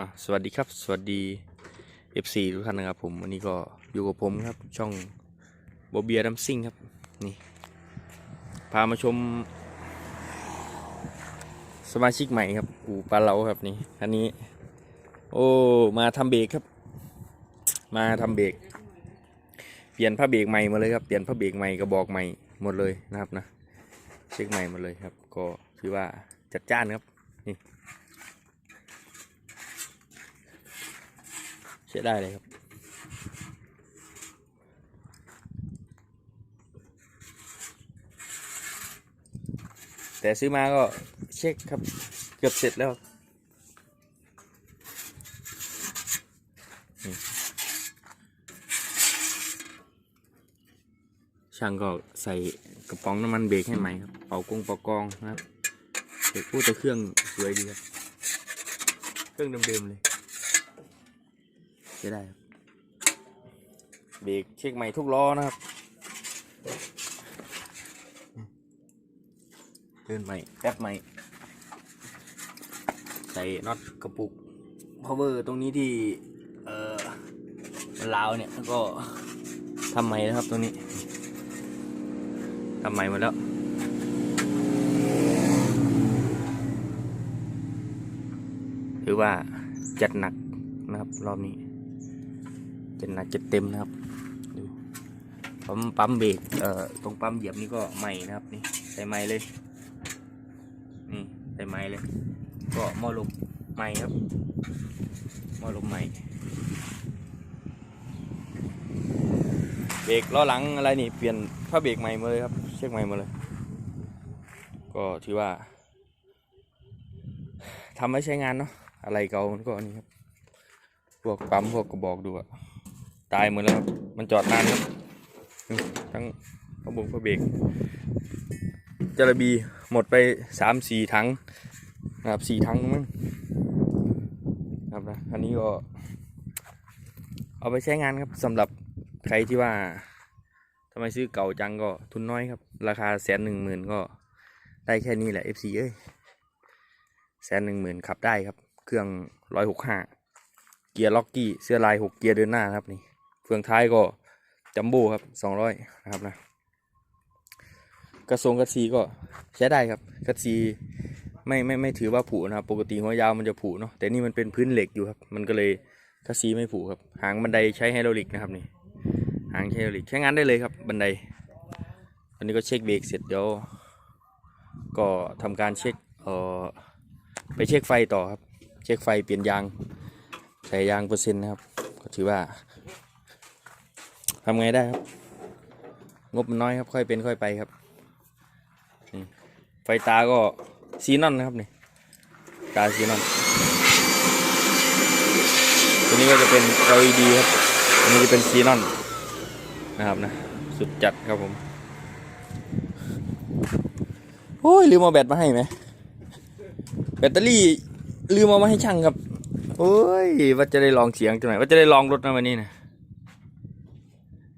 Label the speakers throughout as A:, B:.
A: อะสวัสดีครับ สวัสดี FC ทุกท่านนะครับผมวันนี้ก็อยู่กับผมครับช่องโบเบียดัมซิ่งครับนี่พามาชม สมาชิกใหม่ครับอูปลาเราครับนี่อันนี้ โอ้มาทำเบรกครับ มาทำเบรกเปลี่ยนผ้าเบรกใหม่มาเลยครับเปลี่ยนผ้าเบรกใหม่กระบอกใหม่หมดเลยนะครับนะเช็คใหม่หมดเลยครับ ก็ถือว่าจัดจ้านครับนี่ ใช้ได้เลยครับ แต่ซื้อมาก็เช็คครับ เกือบเสร็จแล้วช่างก็ใส่กระป๋องน้ำมันเบรกให้ใหม่ครับ เป่ากงเป่ากองนะครับเด็กพูดแต่เครื่องสวยดีครับ เครื่องเดิมๆเลย ใช้ได้ครับเบรกเช็คใหม่ทุกล้อนะครับเดินใหม่แป๊บใหม่ ใส่น็อตกระปุก power ตรงนี้ที่ เออมันลาวเนี่ยแล้วก็ทำใหม่นะครับ ตรงนี้ทำใหม่หมดแล้วถือว่าจัดหนักนะครับรอบนี้ จะหนักจะเต็มนะครับดูปั๊มปั๊มเบรกเอ่อตรงปั๊มเหยียบนี่ก็ใหม่นะครับนี่ใส่ใหม่เลยนี่ใส่ใหม่เลย ก็หม้อลมใหม่ครับหม้อลมใหม่เบรกล้อหลังอะไรนี่เปลี่ยนผ้าเบรกใหม่มาเลยครับเช็คใหม่มาเลย ก็ถือว่าทำไว้ใช้งานเนาะอะไรเก่ามันก็อันนี้ครับ พวกปั๊มพวกกระบอกดูอะ ตายหมดแล้วครับ มันจอดนานครับ ทั้งระบอกกระเบรกจระบีหมดไปสามสี่ถังนะครับสี่ถังมั้งนะครับนะอันนี้ก็ เอาไปใช้งานครับสำหรับใครที่ว่าทำไมซื้อเก่าจังก็ทุนน้อยครับ ราคาแสนหนึ่งหมื่นก็ได้แค่นี้แหละ FC เอ้ยแสนหนึ่งหมื่นขับได้ครับ เครื่องร้อยหกห้าเกียร์ล็อกกี้เสื้อลายหกเกียร์เดินหน้าครับนี่ เฟืองท้ายก็จัมโบ้ครับสองร้อยนะครับนะกระทรงกระซีก็ใช้ได้ครับกระซีไม่ไม่ไม่ถือว่าผุนะครับ ปกติหัวยาวมันจะผุเนาะแต่นี่มันเป็นพื้นเหล็กอยู่ครับ มันก็เลยกระซีไม่ผุครับ หางบันไดใช้ไฮดรอลิกนะครับนี่หางใช้ไฮดรอลิกใช้งานได้เลยครับบันไดอันนี้ก็เช็คเบรกเสร็จเดี๋ยวก็ทำการเช็คเอ่อไปเช็คไฟต่อครับ เช็คไฟเปลี่ยนยางใส่ยางเปอร์เซ็นต์นะครับ ก็ถือว่า ทำไงได้ครับ งบมันน้อยครับค่อยเป็นค่อยไปครับ ไฟตาก็ซีนอนนะครับนี่ตาซีนอนตัวนี้ก็จะเป็น LED ครับอันนี้จะเป็นซีนอนนะครับนะ สุดจัดครับผมโอ้ยลืมเอาแบตมาให้ไหมแบตเตอรี่ลืมเอามาให้ช่างครับ โอ้ยว่าจะได้ลองเสียงจังไหนว่าจะได้ลองรถนะวันนี้นะ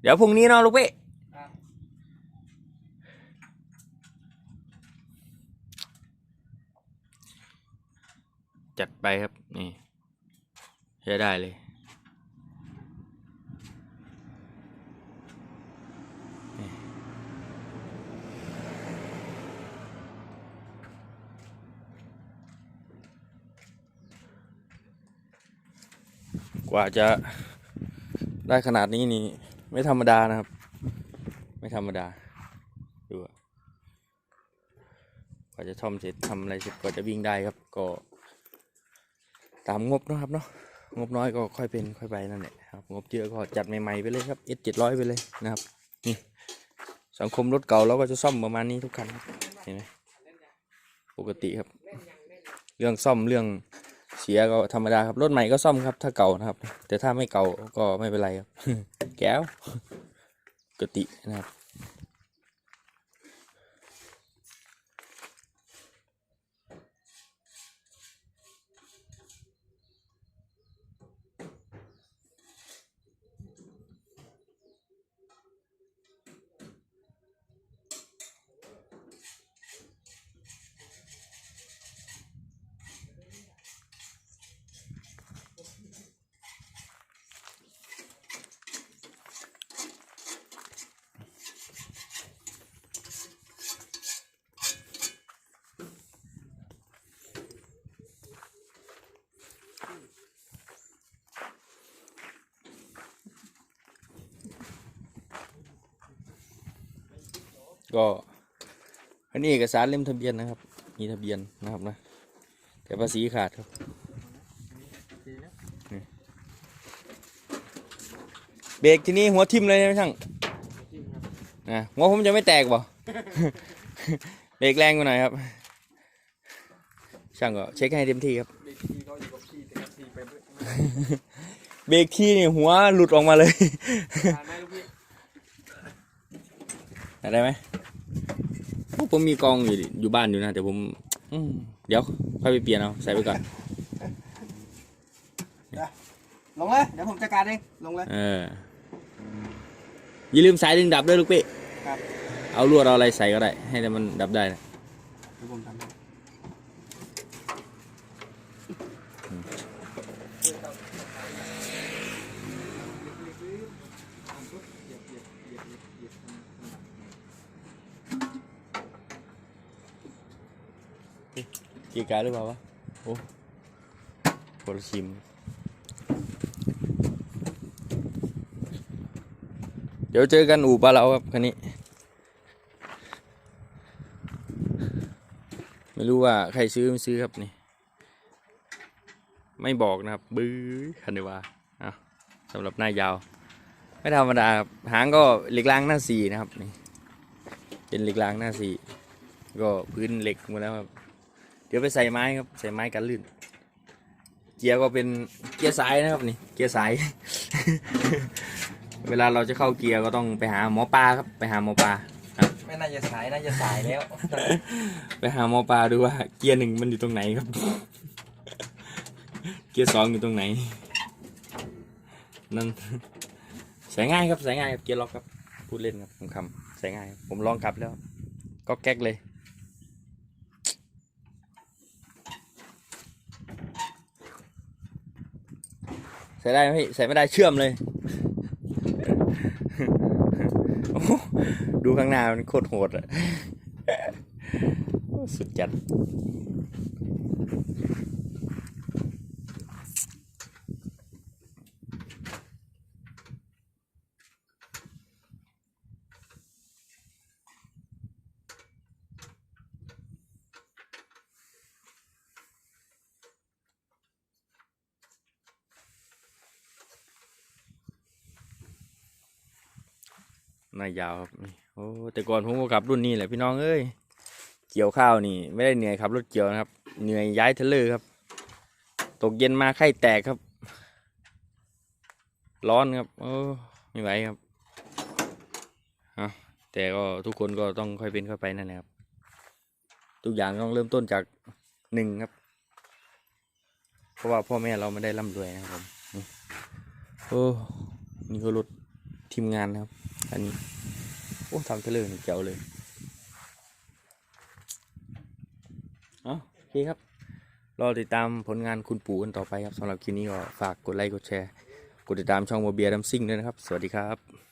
A: เดี๋ยวพรุ่งนี้เนาะลูกเป้จัดไปครับ นี่ใช้ได้เลยกว่าจะได้ขนาดนี้นี่ ไม่ธรรมดานะครับ ไม่ธรรมดา ดูอะกว่าจะทอมเสร็จทำอะไรเสร็จกว่าจะวิ่งได้ครับ ก็ ตามงบนะครับเนาะงบน้อยก็ค่อยเป็นค่อยไปนั่นแหละครับงบเยอะก็จัดใหม่ๆไปเลยครับ S เจ็ดร้อยไปเลยนะครับนี่สังคมรถเก่าเราก็จะซ่อมประมาณนี้ทุกคันเห็นไหมปกติครับ เรื่องซ่อมเรื่องเสียก็ธรรมดาครับรถใหม่ก็ซ่อมครับ ถ้าเก่านะครับ แต่ถ้าไม่เก่าก็ไม่เป็นไรครับ แก้วกตินะครับ ก็อันนี้เอกสารเล่มทะเบียนนะครับ มีทะเบียนนะครับนะ แต่ภาษีขาดครับเบรกทีนี้หัวทิ่มเลยใช่ไหมช่างนะหัวผมจะไม่แตกบ่เบรกแรงกว่าหน่อยครับ ช่างก็เช็คให้เต็มที่ครับ
B: เด็กทีเขาอยู่กับพี่แต่กับทีไปเบิด
A: เบรกที่นี่หัวหลุดออกมาเลย
B: ผ่าน ไหมลูกพี่
A: ได้ไหมโอ้ผมมีกองอยู่ดิอยู่บ้านอยู่นะแต่ผมอืมเดี๋ยวค่อยไปเปลี่ยนเอาใส่ไปก่อน
B: ลงเลยเดี๋ยวผมจัดการเองลงเลย
A: เอออย่าลืมสายดึงดับด้วยลูกพี่
B: ครับ
A: เอาลวดเอาอะไรใส่ก็ได้ ให้แต่มันดับได้นะ
B: เดี๋ยวผมทำ
A: เกียการหรือเปล่าวะโอ้คนลชิมเดี๋ยวเจอกันอู่ปลาเราครับคันนี้ ไม่รู้ว่าใครซื้อไม่ซื้อครับนี่ ไม่บอกนะครับ บื้อคันนี้ว่าเอาสำหรับหน้ายาว ไม่ธรรมดาครับหางก็เหล็กรางหน้าสี่นะครับนี่เป็นเหล็กรางหน้าสี่ก็พื้นเหล็กหมดแล้วครับ เดี๋ยวไปใส่ไม้ครับ ใส่ไม้กันลื่น เกียร์ก็เป็นเกียร์สายนะครับนี่ เกียร์สาย เวลาเราจะเข้าเกียร์ก็ต้องไปหาหมอปลาครับ ไปหาหมอปลา
B: ไม่น่าจะสายน่าจะสายแล้ว
A: ไปหาหมอปลาดูว่าเกียร์หนึ่งมันอยู่ตรงไหนครับ เกียร์สองอยู่ตรงไหน นั่นใส่ง่ายครับใส่ง่ายครับเกียร์ล็อกครับพูดเล่นครับผมคำใส่ง่ายครับผมลองขับแล้ว ก็แก๊กเลย ใส่ได้ไหมพี่ใส่ไม่ได้เชื่อมเลย ดูข้างหน้ามันโคตรโหดอะสุดจัด นายยาวครับโอ้แต่ก่อนผมก็ขับรุ่นนี้แหละพี่น้องเอ้ยเกี่ยวข้าวนี่ ไม่ได้เหนื่อยขับรถเกี่ยวนะครับ เหนื่อยย้ายเทรลเลอร์ครับ ตกเย็นมาไข้แตกครับ ร้อนครับโอ้ไม่ไหวครับแต่ก็ทุกคนก็ต้องค่อยเป็นค่อยไปนั่นแหละครับ ทุกอย่างต้องเริ่มต้นจากหนึ่งครับ เพราะว่าพ่อแม่เราไม่ได้ร่ำรวยนะครับผมโอ้นี่ก็รถทีมงานนะครับ อันนี้ โอ้ทำเทเลอร์นี่เจ๋วเลยเอาโอเคครับ รอติดตามผลงานคุณปู่กันต่อไปครับสำหรับคลิปนี้ก็ฝากกดไลค์กดแชร์ กดติดตามช่องโมเบียดัมซิ่งด้วยนะครับ สวัสดีครับ